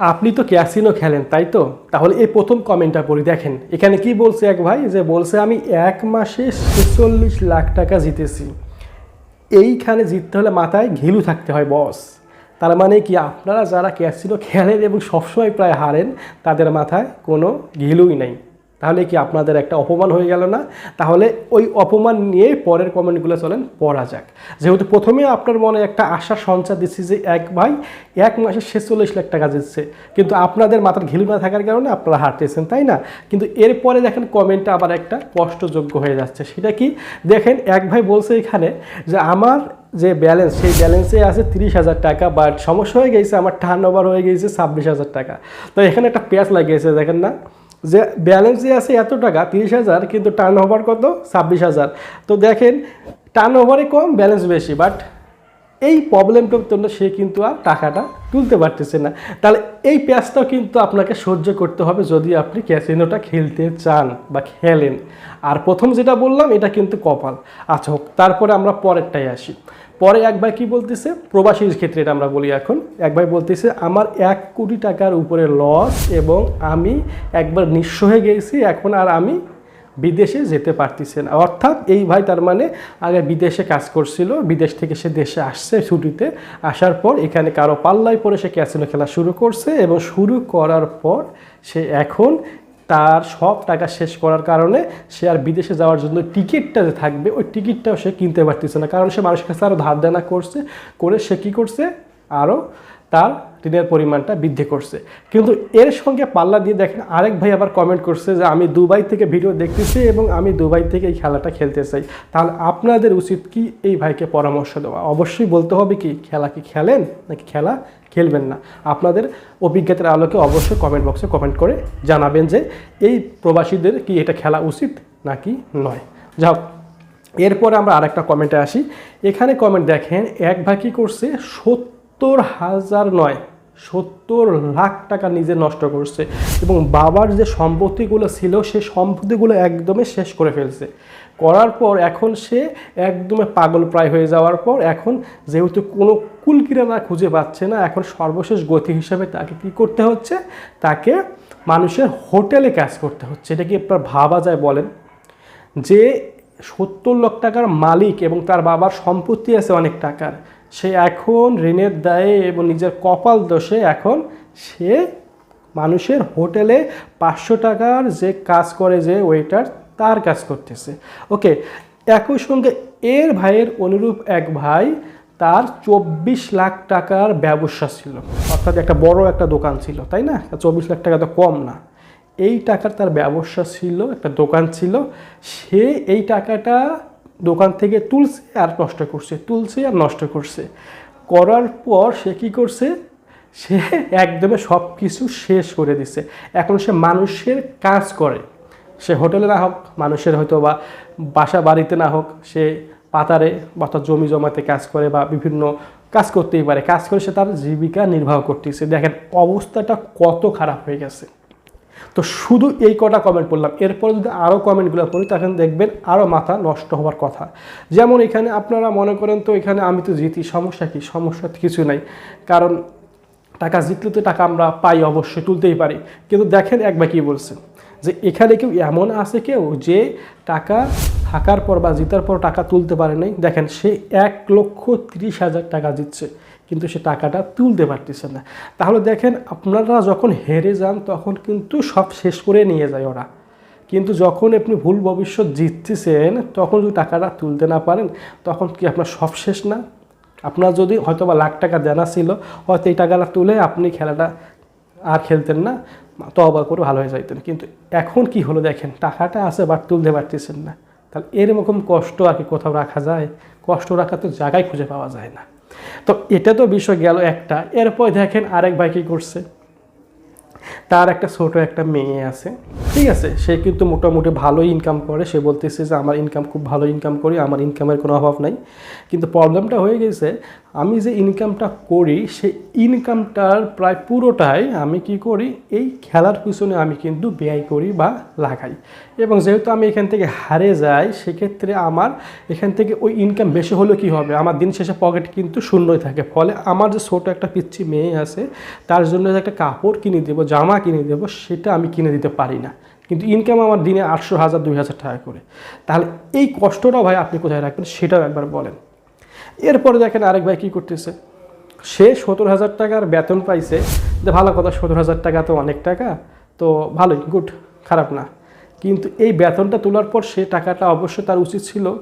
আপনি তো ক্যাসিনো খেলেন, তাই তো? তাহলে এই প্রথম কমেন্টটা পড়ি, দেখেন। এখানে কি বলছে এক ভাই? যে বলছে, আমি এক মাসে ছেচল্লিশ লাখ টাকা জিতেছি। এইখানে জিততে হলে মাথায় ঘিলু থাকতে হয়, বস। তার মানে কি, আপনারা যারা ক্যাসিনো খেলেন এবং সবসময় প্রায় হারেন, তাদের মাথায় কোনো ঘিলুই নাই। তাহলে কি আপনাদের একটা অপমান হয়ে গেল না? তাহলে ওই অপমান নিয়ে পরের কমেন্টগুলো চলেন, পড়া যাক। যেহেতু প্রথমে আপনার মনে একটা আশার সঞ্চার দিচ্ছি যে এক ভাই এক মাসে ছেচল্লিশ লাখ টাকা দিচ্ছে। কিন্তু আপনাদের মাথার ঘিলু না থাকার কারণে আপনারা হারতেছেন তাই না? কিন্তু এরপরে দেখেন কমেন্টটা আবার একটা কষ্টযোগ্য হয়ে যাচ্ছে। সেটা কি? দেখেন এক ভাই বলছে এখানে যে আমার যে ব্যালেন্স, সেই ব্যালেন্সে আছে তিরিশ হাজার টাকা, বাট সমস্যা হয়ে গেছে, আমার টার্ন ওভার হয়ে গেছে ছাব্বিশ হাজার টাকা। তো এখানে একটা পেঁয়াজ লাগিয়েছে, দেখেন না? যে ব্যালেন্স যে আছে এত টাকা, তিরিশ হাজার, কিন্তু টার্ন ওভার কত? ছাব্বিশ হাজার। তো দেখেন টার্ন ওভারে কম ব্যালেন্স বেশি বাট এই প্রবলেমটার জন্য সে কিন্তু আর টাকাটা তুলতে পারতেছে না। তাহলে এই প্যাচটাও কিন্তু আপনাকে সহ্য করতে হবে যদি আপনি ক্যাসিনোটা খেলতে চান বা খেলেন। আর প্রথম যেটা বললাম, এটা কিন্তু কপাল। আচ্ছা হোক, তারপরে আমরা পরেরটাই আসি। পরে এক ভাই কী বলতেছে? প্রবাসীর ক্ষেত্রে এটা আমরা বলি এখন। এক ভাই বলতেছে, আমার এক কোটি টাকার উপরে লস এবং আমি একবার নিঃস্ব হয়ে গেছি, এখন আর আমি বিদেশে যেতে পারতেছে না। অর্থাৎ এই ভাই তার মানে আগে বিদেশে কাজ করছিল, বিদেশ থেকে সে দেশে আসছে ছুটিতে। আসার পর এখানে কারও পাল্লায় পরে সে ক্যাসিনো খেলা শুরু করছে এবং শুরু করার পর সে এখন তার সব টাকা শেষ করার কারণে সে আর বিদেশে যাওয়ার জন্য টিকিটটা যে থাকবে, ওই টিকিটটাও সে কিনতে পারতেছে না। কারণ সে মানুষের কাছে আরও ধার দেনা করছে, করে সে কী করছে? আরও তার ঋণের পরিমাণটা বৃদ্ধি করছে। কিন্তু এর সঙ্গে পাল্লা দিয়ে দেখেন আরেক ভাই আবার কমেন্ট করছে যে, আমি দুবাই থেকে ভিডিও দেখতেছি এবং আমি দুবাই থেকে এই খেলাটা খেলতে চাই। তাহলে আপনাদের উচিত কি এই ভাইকে পরামর্শ দেওয়া? অবশ্যই বলতে হবে কি, খেলা কি খেলেন নাকি খেলা খেলবেন না? আপনাদের অভিজ্ঞতার আলোকে অবশ্যই কমেন্ট বক্সে কমেন্ট করে জানাবেন যে, এই প্রবাসীদের কি এটা খেলা উচিত নাকি নয়? যাও এরপরে আমরা আরেকটা কমেন্টে আসি। এখানে কমেন্ট দেখেন, এক ভাই কী করছে সত্তর হাজার নয়, সত্তর লাখ টাকা নিজে নষ্ট করছে এবং বাবার যে সম্পত্তিগুলো ছিল সে সম্পত্তিগুলো একদমই শেষ করে ফেলছে। করার পর এখন সে একদমে পাগল প্রায় হয়ে যাওয়ার পর এখন যেহেতু কোনো কুলকিরানা খুঁজে পাচ্ছে না, এখন সর্বশেষ গতি হিসাবে তাকে কি করতে হচ্ছে? তাকে মানুষের হোটেলে কাজ করতে হচ্ছে। এটা কি আপনার ভাবা যায় বলেন? যে সত্তর লাখ টাকার মালিক এবং তার বাবার সম্পত্তি আছে অনেক টাকার সে এখন ঋণের দায়ে এবং নিজের কপাল দোষে এখন সে মানুষের হোটেলে পাঁচশো টাকার যে কাজ করে যে ওয়েটার তার কাজ করতেছে। ওকে একই সঙ্গে এর ভাইয়ের অনুরূপ এক ভাই, তার চব্বিশ লাখ টাকার ব্যবসা ছিল। অর্থাৎ একটা বড় একটা দোকান ছিল, তাই না? চব্বিশ লাখ টাকা তো কম না। এই টাকার তার ব্যবসা ছিল, একটা দোকান ছিল। সে এই টাকাটা দোকান থেকে তুলছে আর নষ্ট করছে, তুলছে আর নষ্ট করছে। করার পর সে কি করছে? সে একদমে সব কিছু শেষ করে দিছে। এখন সে মানুষের কাজ করে। সে হোটেলে না হোক, মানুষের হয়তো বা বাসা বাড়িতে না হোক, সে পাতারে অর্থাৎ জমি জমাতে কাজ করে বা বিভিন্ন কাজ করতেই পারে। কাজ করে সে তার জীবিকা নির্বাহ করতেছে। দেখেন, অবস্থাটা কত খারাপ হয়ে গেছে। তো শুধু এই কটা কমেন্ট পড়লাম। এরপরে যদি আরও কমেন্টগুলো পড়ি তখন দেখবেন আরও মাথা নষ্ট হওয়ার কথা। যেমন এখানে আপনারা মনে করেন তো, এখানে আমি তো জিতি, সমস্যা কি? সমস্যা কিছু নাই। কারণ টাকা জিতলে তো টাকা আমরা পাই, অবশ্যই তুলতেই পারি। কিন্তু দেখেন একবার কি বলছে, যে এখানে কেউ এমন আছে কেউ যে টাকা থাকার পর বা জিতার পর টাকা তুলতে পারে নাই। দেখেন সে এক লক্ষ তিরিশ হাজার টাকা দিচ্ছে কিন্তু সে টাকাটা তুলতে পারতেছে না। তাহলে দেখেন, আপনারা যখন হেরে যান, তখন কিন্তু সব শেষ করে নিয়ে যায় ওরা। কিন্তু যখন আপনি ভুল ভবিষ্যৎ জিততেছেন, তখন যদি টাকাটা তুলতে না পারেন, তখন কি আপনার সব শেষ না? আপনার যদি হয়তো বা লাখ টাকা দেনা ছিল, হয়তো এই টাকাটা তুলে আপনি খেলাটা আর খেলতেন না তবা করে ভালো হয়ে যাইতেন। কিন্তু এখন কি হলো দেখেন, টাকাটা আছে বাট তুলতে পারতেছেন না। তাহলে এরকম কষ্ট আর কি কোথাও রাখা যায়? কষ্ট রাখার তো জায়গায় খুঁজে পাওয়া যায় না। তো এটা তো বিষয় গেল একটা। এরপর দেখেন আরেক ভাই কী করছে? তার একটা ছোট একটা মেয়ে আছে, ঠিক আছে? সে কিন্তু মোটামুটি ভালো ইনকাম করে। সে বলতেছে যে, আমার ইনকাম খুব ভালো ইনকাম করি, আমার ইনকামের কোনো অভাব নাই। কিন্তু প্রবলেমটা হয়ে গেছে আমি যে ইনকামটা করি, সেই ইনকামটার প্রায় পুরোটাই আমি কি করি, এই খেলার পিছনে আমি কিন্তু ব্যয় করি বা লাগাই। এবং যেহেতু আমি এখান থেকে হারে যাই, সেক্ষেত্রে আমার এখান থেকে ওই ইনকাম বেশি হলে কি হবে? আমার দিন শেষে পকেট কিন্তু শূন্যই থাকে। ফলে আমার যে ছোটো একটা পিচ্ছি মেয়ে আছে, তার জন্য একটা কাপড় কিনে দেবো, জামা কিনে দেবো, সেটা আমি কিনে দিতে পারি না। কিন্তু ইনকাম আমার দিনে আটশো হাজার, দুই হাজার টাকা করে। তাহলে এই কষ্টটা ভাই আপনি কোথায় রাখবেন, সেটাও একবার বলেন। এরপরে দেখেন আরেক ভাই কী করতেছে? সে সত্তর হাজার টাকার বেতন পাইছে। যে ভালো কথা, সত্তর হাজার টাকা তো অনেক টাকা, তো ভালোই, গুড, খারাপ না। কিন্তু এই বেতনটা তোলার পর সে টাকাটা অবশ্যই তার উচিত ছিল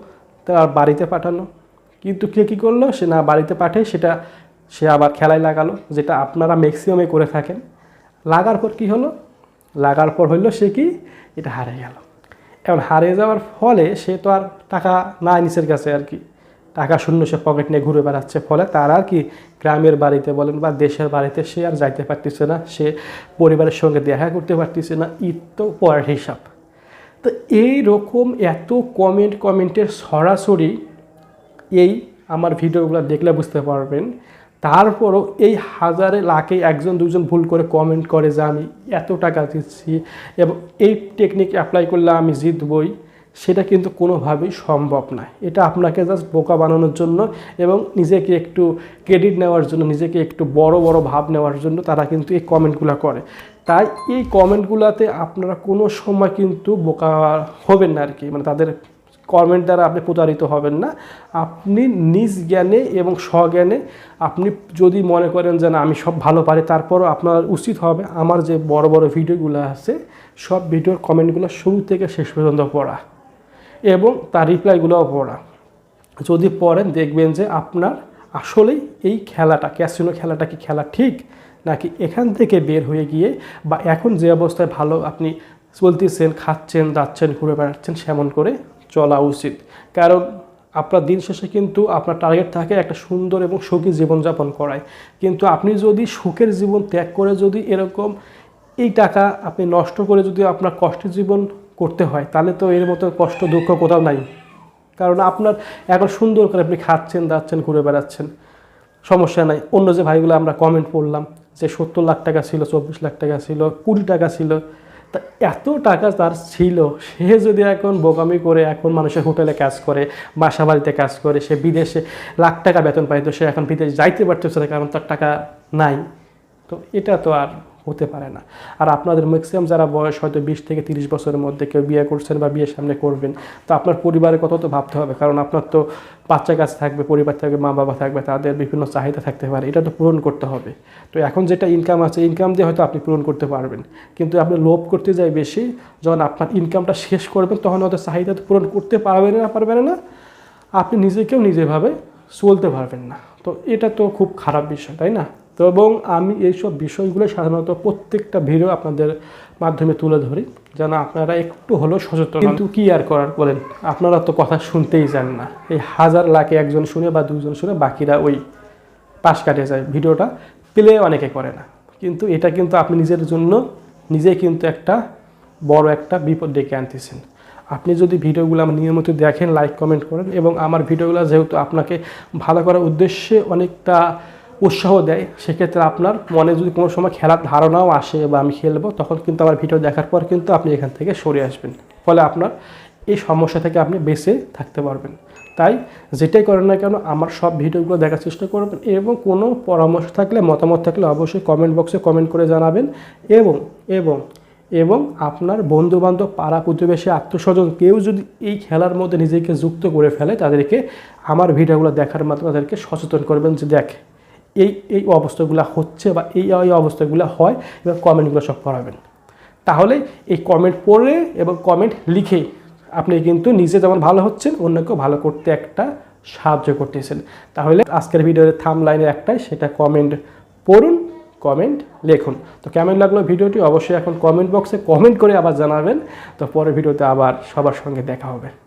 তার বাড়িতে পাঠানো। কিন্তু কে কী করল? সে না বাড়িতে পাঠায়, সেটা সে আবার খেলায় লাগালো, যেটা আপনারা ম্যাক্সিমামে করে থাকেন। লাগার পর কি হলো? লাগার পর হইল সে কি? এটা হারে গেল। এখন হারিয়ে যাওয়ার ফলে সে তো আর টাকা না নিচের কাছে আর কি। টাকা শূন্য সে পকেট নিয়ে ঘুরে বেড়াচ্ছে। ফলে তার আর কি গ্রামের বাড়িতে বলেন বা দেশের বাড়িতে সে আর যাইতে পারতেছে না, সে পরিবারের সঙ্গে দেখা করতে পারতেছে না, ঈদ তো পরের হিসাব। তো এই রকম এত কমেন্ট কমেন্টের সরাসরি এই আমার ভিডিওগুলো দেখলে বুঝতে পারবেন। তারপরও এই হাজারে লাখে একজন, দুজন ভুল করে কমেন্ট করে যে আমি এত টাকা দিচ্ছি এবং এই টেকনিক অ্যাপ্লাই করলে আমি জিতবই। সেটা কিন্তু কোনোভাবেই সম্ভব নয় এটা আপনাকে জাস্ট বোকা বানানোর জন্য এবং নিজেকে একটু ক্রেডিট নেওয়ার জন্য, নিজেকে একটু বড় বড় ভাব নেওয়ার জন্য তারা কিন্তু এই কমেন্টগুলো করে। তাই এই কমেন্টগুলোতে আপনারা কোনো সময় কিন্তু বোকা হবেন না আর কি মানে তাদের কমেন্ট দ্বারা আপনি প্রতারিত হবেন না। আপনি নিজ জ্ঞানে এবং স্বজ্ঞানে আপনি যদি মনে করেন যে, না, আমি সব ভালো পারি, তারপরও আপনার উচিত হবে আমার যে বড় বড় ভিডিওগুলো আছে, সব ভিডিওর কমেন্টগুলো শুরু থেকে শেষ পর্যন্ত পড়া। এবং তার রিপ্লাইগুলোও পড়া। যদি পড়েন, দেখবেন যে আপনার আসলেই এই খেলাটা ক্যাসিনো খেলাটা কি খেলা ঠিক, নাকি এখান থেকে বের হয়ে গিয়ে বা এখন যে অবস্থায় ভালো আপনি চলতেছেন, খাচ্ছেন, যাচ্ছেন, ঘুরে বেড়াচ্ছেন, সেমন করে চলা উচিত। কারণ আপনার দিন শেষে কিন্তু আপনার টার্গেট থাকে একটা সুন্দর এবং সুখী জীবনযাপন করায়। কিন্তু আপনি যদি সুখের জীবন ত্যাগ করে যদি এরকম এই টাকা আপনি নষ্ট করে যদি আপনার কষ্টের জীবন করতে হয়, তাহলে তো এর মতো কষ্ট দুঃখ কোথাও নাই। কারণ আপনার এখন সুন্দর করে আপনি খাচ্ছেন, দাচ্ছেন, ঘুরে বেড়াচ্ছেন, সমস্যা নাই। অন্য যে ভাইগুলো আমরা কমেন্ট পড়লাম যে সত্তর লাখ টাকা ছিল, চব্বিশ লাখ টাকা ছিল, কুড়ি টাকা ছিল, তা এত টাকা তার ছিল, সে যদি এখন বোকামি করে এখন মানুষের হোটেলে কাজ করে, বাসা বাড়িতে কাজ করে, সে বিদেশে লাখ টাকা বেতন পাইতো সে এখন বিদেশ যাইতে পারতেছে না, কারণ তার টাকা নাই। তো এটা তো আর হতে পারে না। আর আপনাদের ম্যাক্সিমাম যারা বয়স হয়তো বিশ থেকে তিরিশ বছরের মধ্যে কেউ বিয়ে করছেন বা বিয়ের সামনে করবেন, তো আপনার পরিবারের কথা তো ভাবতে হবে। কারণ আপনার তো বাচ্চা কাছে থাকবে, পরিবার থাকবে, মা বাবা থাকবে, তাদের বিভিন্ন চাহিদা থাকতে পারে। এটা তো পূরণ করতে হবে। তো এখন যেটা ইনকাম আছে ইনকাম দিয়ে হয়তো আপনি পূরণ করতে পারবেন। কিন্তু আপনি লোভ করতে যাই বেশি, যখন আপনার ইনকামটা শেষ করবেন, তখন হয়তো চাহিদা তো পূরণ করতে পারবেন না পারবেন না। আপনি নিজেকেও নিজেভাবে চলতে পারবেন না। তো এটা তো খুব খারাপ বিষয়, তাই না? তো এবং আমি এইসব বিষয়গুলো সাধারণত প্রত্যেকটা ভিডিও আপনাদের মাধ্যমে তুলে ধরি, যেন আপনারা একটু হলেও সচেতন কিন্তু কি আর করার বলেন? আপনারা তো কথা শুনতেই যান না। এই হাজার লাখে একজন শুনে বা দুজন শুনে বাকিরা ওই পাশ কাটে যায় ভিডিওটা, প্লে অনেকে করে না। কিন্তু এটা কিন্তু আপনি নিজের জন্য নিজে কিন্তু একটা বড় একটা বিপদ ডেকে আনতেছেন। আপনি যদি ভিডিওগুলো আমার নিয়মিত দেখেন লাইক কমেন্ট করেন এবং আমার ভিডিওগুলো যেহেতু আপনাকে ভালো করার উদ্দেশ্যে অনেকটা উৎসাহ দেয়, সেক্ষেত্রে আপনার মনে যদি কোনো সময় খেলার ধারণাও আসে বা আমি খেলব, তখন কিন্তু আমার ভিডিও দেখার পর কিন্তু আপনি এখান থেকে সরে আসবেন। ফলে আপনার এই সমস্যা থেকে আপনি বেঁচে থাকতে পারবেন। তাই যেটাই করেন না কেন, আমার সব ভিডিওগুলো দেখার চেষ্টা করবেন এবং কোনো পরামর্শ থাকলে, মতামত থাকলে অবশ্যই কমেন্ট বক্সে কমেন্ট করে জানাবেন এবং এবং এবং আপনার বন্ধুবান্ধব, পাড়া প্রতিবেশী আত্মস্বজন কেউ যদি এই খেলার মধ্যে নিজেকে যুক্ত করে ফেলে, তাদেরকে আমার ভিডিওগুলো দেখার মাধ্যমে তাদেরকে সচেতন করবেন যে দেখ এই এই অবস্থাগুলো হচ্ছে বা এই এই অবস্থাগুলো হয় এবং কমেন্টগুলো সব পড়াবেন। তাহলে এই কমেন্ট পড়ে এবং কমেন্ট লিখে আপনি কিন্তু নিজে যেমন ভালো হচ্ছেন, অন্যকেও ভালো করতে একটা সাহায্য করতেছেন। তাহলে আজকের ভিডিওর থাম লাইনের একটাই, সেটা কমেন্ট পড়ুন, কমেন্ট লিখুন। তো কেমন লাগল ভিডিওটি? অবশ্যই এখন কমেন্ট বক্সে কমেন্ট করে আবার জানাবেন। তো পরের ভিডিওতে আবার সবার সঙ্গে দেখা হবে।